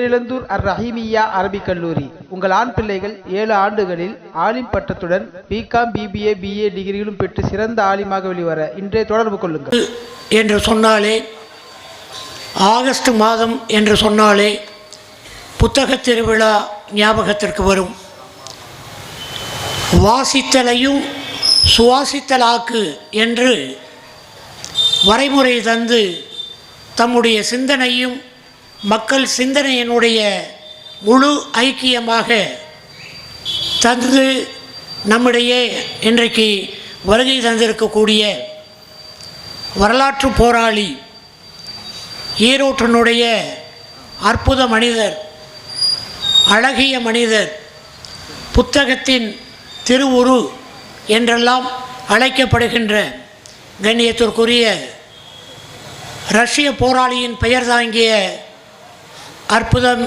பேரிழந்தூர் அர் ரஹீமியா அரபிக் கல்லூரி. உங்கள் ஆண் பிள்ளைகள் ஏழு ஆண்டுகளில் ஆலிம் பட்டத்துடன் பிகாம் பிபிஏ பிஏ டிகிரிகளும் பெற்று சிறந்த ஆலிமாக வெளிவர இன்றே தொடர்பு கொள்ளுங்கள். என்று சொன்னாலே ஆகஸ்ட் மாதம் என்று சொன்னாலே புத்தக திருவிழா ஞாபகத்திற்கு வரும். வாசித்தலையும் சுவாசித்தலாக்கு என்று வரைமுறை தந்து தம்முடைய சிந்தனையும் மக்கள் சிந்தனையினுடைய முழு ஐக்கியமாக தந்து நம்மிடையே இன்றைக்கு வருகை தந்திருக்கக்கூடிய வரலாற்று போராளி ஈரோட்டினுடைய அற்புத மனிதர் அழகிய மனிதர் புத்தகத்தின் திருவுரு என்றெல்லாம் அழைக்கப்படுகின்ற கண்ணியத்திற்குரிய ரஷ்ய போராளியின் பெயர் தாங்கிய அற்புதம்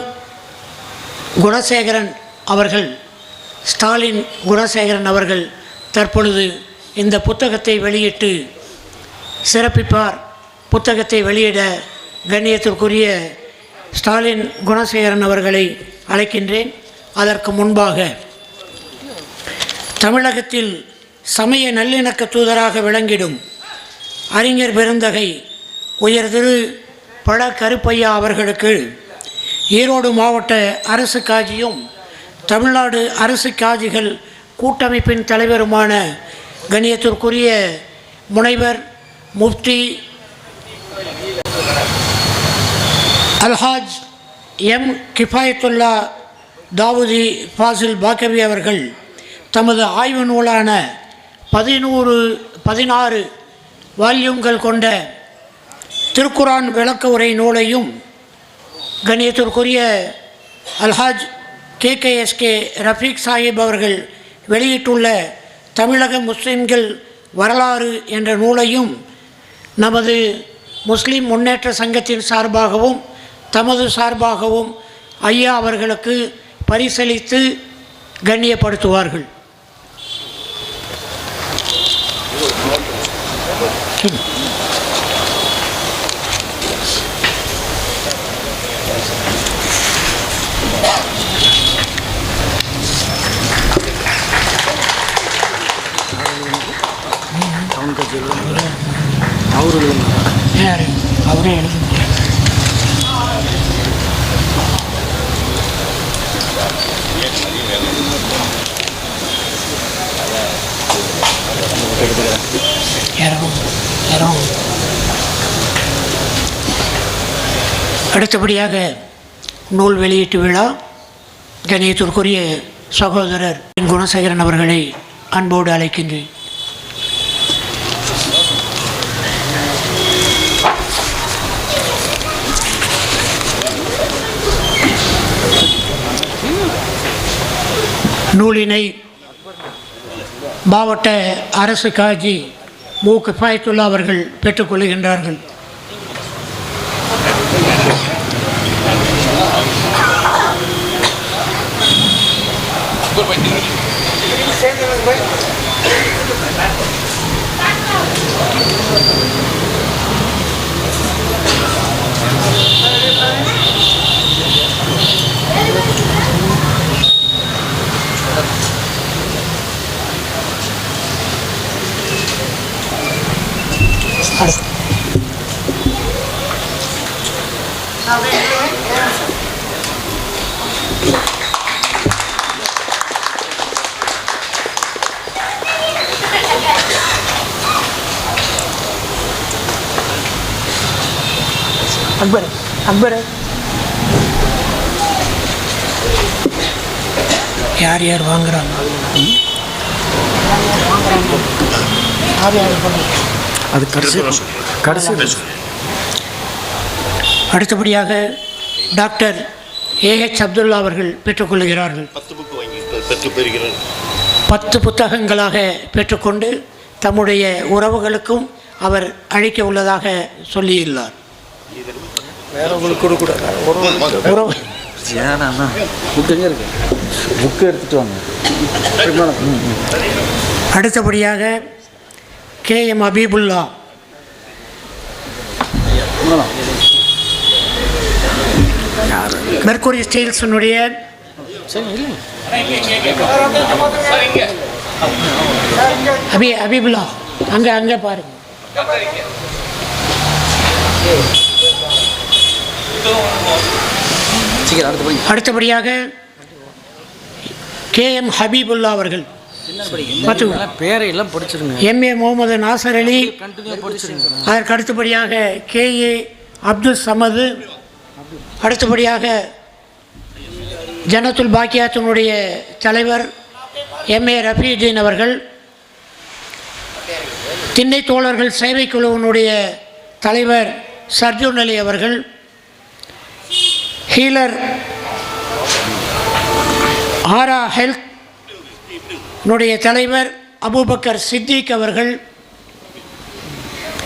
குணசேகரன் அவர்கள் ஸ்டாலின் குணசேகரன் அவர்கள் தற்பொழுது இந்த புத்தகத்தை வெளியிட்டு சிறப்பிப்பார். புத்தகத்தை வெளியிட கண்ணியத்திற்குரிய ஸ்டாலின் குணசேகரன் அவர்களை அழைக்கின்றேன். அதற்கு முன்பாக தமிழகத்தில் சமய நல்லிணக்க தூதராக விளங்கிடும் அறிஞர் பெருந்தகை உயர் திரு பழ கருப்பையா அவர்களுக்கு ஈரோடு மாவட்ட அரசு காஜியும் தமிழ்நாடு அரசு காஜிகள் கூட்டமைப்பின் தலைவருமான கணியத்திற்குரிய முனைவர் முஃப்தி அல்ஹாஜ் எம். கிஃபாயத்துல்லா தாவூதி ஃபாசில் பாக்கவி அவர்கள் தமது ஆய்வு நூலான பதினூறு பதினாறு வால்யூம்கள் கொண்ட திருக்குரான் விளக்க உரை நூலையும் கண்ணியத்திற்குரிய Alhaj K K S K Rafiq Sahib அவர்கள் வெளியிட்டுள்ள தமிழக முஸ்லிம்கள் வரலாறு என்ற நூலையும் நமது முஸ்லிம் முன்னேற்ற சங்கத்தின் சார்பாகவும் தமது சார்பாகவும் ஐயா அவர்களுக்கு பரிசளித்து கண்ணியப்படுத்துவார்கள். யாரு அவரே எழுத முடியாது அடுத்தபடியாக நூல் வெளியீட்டு விழா. கணியத்திற்குரிய சகோதரர் குணசேகரன் அவர்களை அன்போடு அழைக்கின்றேன். நூலினை மாவட்ட அரசு காஜி மு கிஃபாயத்துல்லா அவர்கள் பெற்றுக்கொள்கின்றார்கள் அக்பர் அக்பர் யார் யார் வாங்குறாங்க யார் யார் பண்ணுறாங்க அது கடைசி கடைசி அடுத்தபடியாக டாக்டர் ஏஹெச் அப்துல்லா அவர்கள் பெற்றுக்கொள்கிறார்கள். பத்து புக்கு வாங்கி பெற்று பெறுகிறேன் பத்து புத்தகங்களாக பெற்றுக்கொண்டு தம்முடைய உறவுகளுக்கும் அவர் அளிக்க உள்ளதாக சொல்லியுள்ளார். உறவு. புக்கு எடுத்துட்டு வாங்க. அடுத்தபடியாக கே எம் அபீபுல்லா மெர்க்குரி ஸ்டீல்ஸினுடைய அபி அபிபுல்லா அங்கே அங்கே பாருங்க. அடுத்தபடியாக கே எம் ஹபீபுல்லா அவர்கள். மற்றும் பேரை எல்லாம் படிச்சிருங்க. எம்ஏ முகமது நாசர் அலி அதற்கு அடுத்தபடியாக கே. ஏ. அப்துல் சமது அடுத்தபடியாக ஜனத்துல் பாக்கியாத்தினுடைய தலைவர் எம்ஏ ரஃபீதீன் அவர்கள் திண்ணை தோழர்கள் சேவை குழுவினுடைய தலைவர் சர்ஜுன் அலி அவர்கள் ஹீலர் ஆரா ஹெல்த் னுடைய தலைவர் அபூபக்கர் சித்திக் அவர்கள்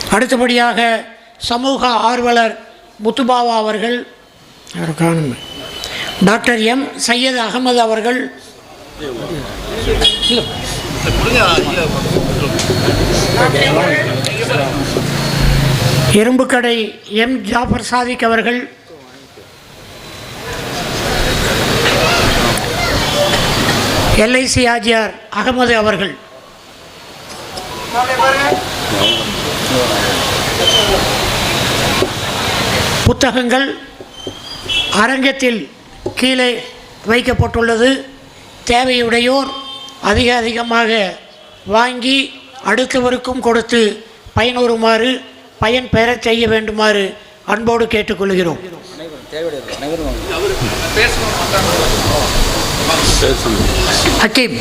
அடுத்தபடியாக சமூக ஆர்வலர் முத்துபாவா அவர்கள் காணும் டாக்டர் எம். சையத் அகமது அவர்கள். எறும்புக்கடை எம். ஜாஃபர் சாதிக் அவர்கள் எல்ஐசி ஆஜியார் அகமது அவர்கள். புத்தகங்கள் அரங்கத்தில் கீழே வைக்கப்பட்டுள்ளது. தேவையுடையோர் அதிக அதிகமாக வாங்கி அடுத்தவருக்கும் கொடுத்து பயனுறுமாறு பயன் பெற செய்ய வேண்டுமாறு அன்போடு கேட்டுக்கொள்கிறோம். தேவையுடைய ஹக்கீம்.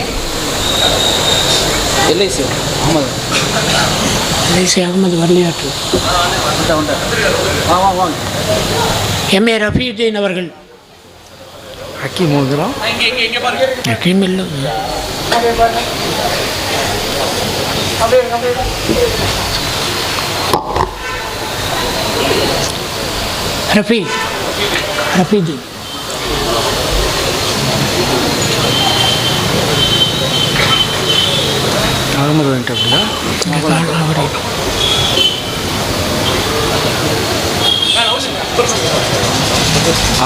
எல்ஐசி. ஆமாம் எல்ஐசி அகமது வரலியாற்று எம்ஏ ரஃபீதீன் அவர்கள். ஹக்கி மோதிரம் ஹக்கீம் இல்லை. ரஃபி. ரஃபீதீன் அவரை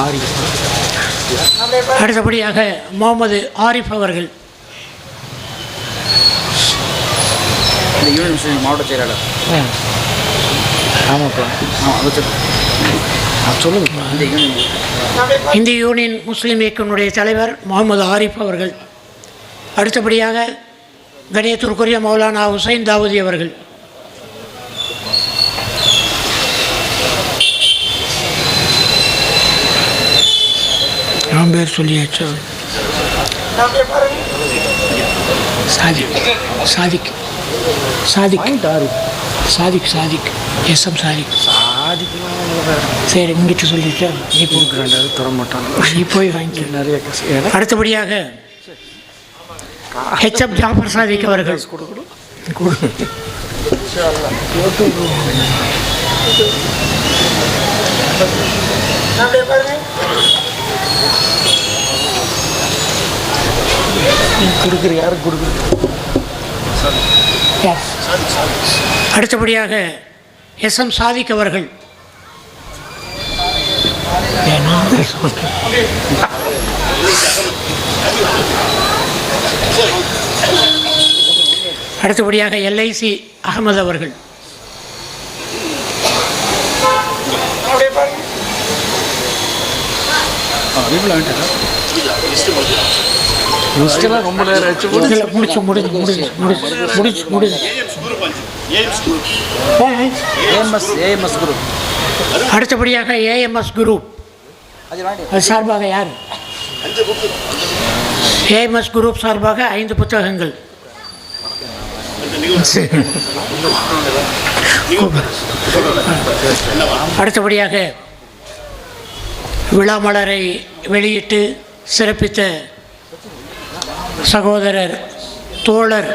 ஆரி அடுத்தபடியாக முகமது ஆரிஃப் அவர்கள். இந்த யூனியன் முஸ்லீம் மாவட்ட செயலாளர். ஆமாப்பா. சொல்லுங்க. இந்த யூனியன் இந்திய யூனியன் முஸ்லீம் இயக்கத்தினுடைய தலைவர் முகமது ஆரிஃப் அவர்கள். அடுத்தபடியாக கணியத்திற்குரிய மௌலானா ஹுசைன் தாவூதி அவர்கள். நான் பேர் சொல்லியாச்சு சாதிக் சாதிக் சாதிக் சாதிக் சாதிக் எஸ் எம் சாதிக். சரி இங்கிட்டு சொல்லிட்டு நீ போய் வாங்கி நிறைய காசு ஏன்னா அடுத்தபடியாக ஹெச்எப் ஜாஃபர் சாதிக் அவர்கள் கொடு. கொடுக்குற யாருக்கு கொடுக்குறது அடுத்தபடியாக எஸ் எம் சாதிக் அவர்கள் ஏன்னா அடுத்தபடியாக எல்ஐசி அகமது அவர்கள். ரொம்ப நேரம் முடிச்சு முடிச்சு முடிச்சு முடிச்சு முடிச்சு முடிச்சு ஏஎம்எஸ் ஏஎம்எஸ் குரூப் அடுத்தபடியாக ஏஎம்எஸ் குரூப் அது சார்பாக யார்? ஏஎம்எஸ் குரூப் சார்பாக ஐந்து புத்தகங்கள். அடுத்தபடியாக விழாமலரை வெளியிட்டு சிறப்பித்த சகோதரர் தோழர்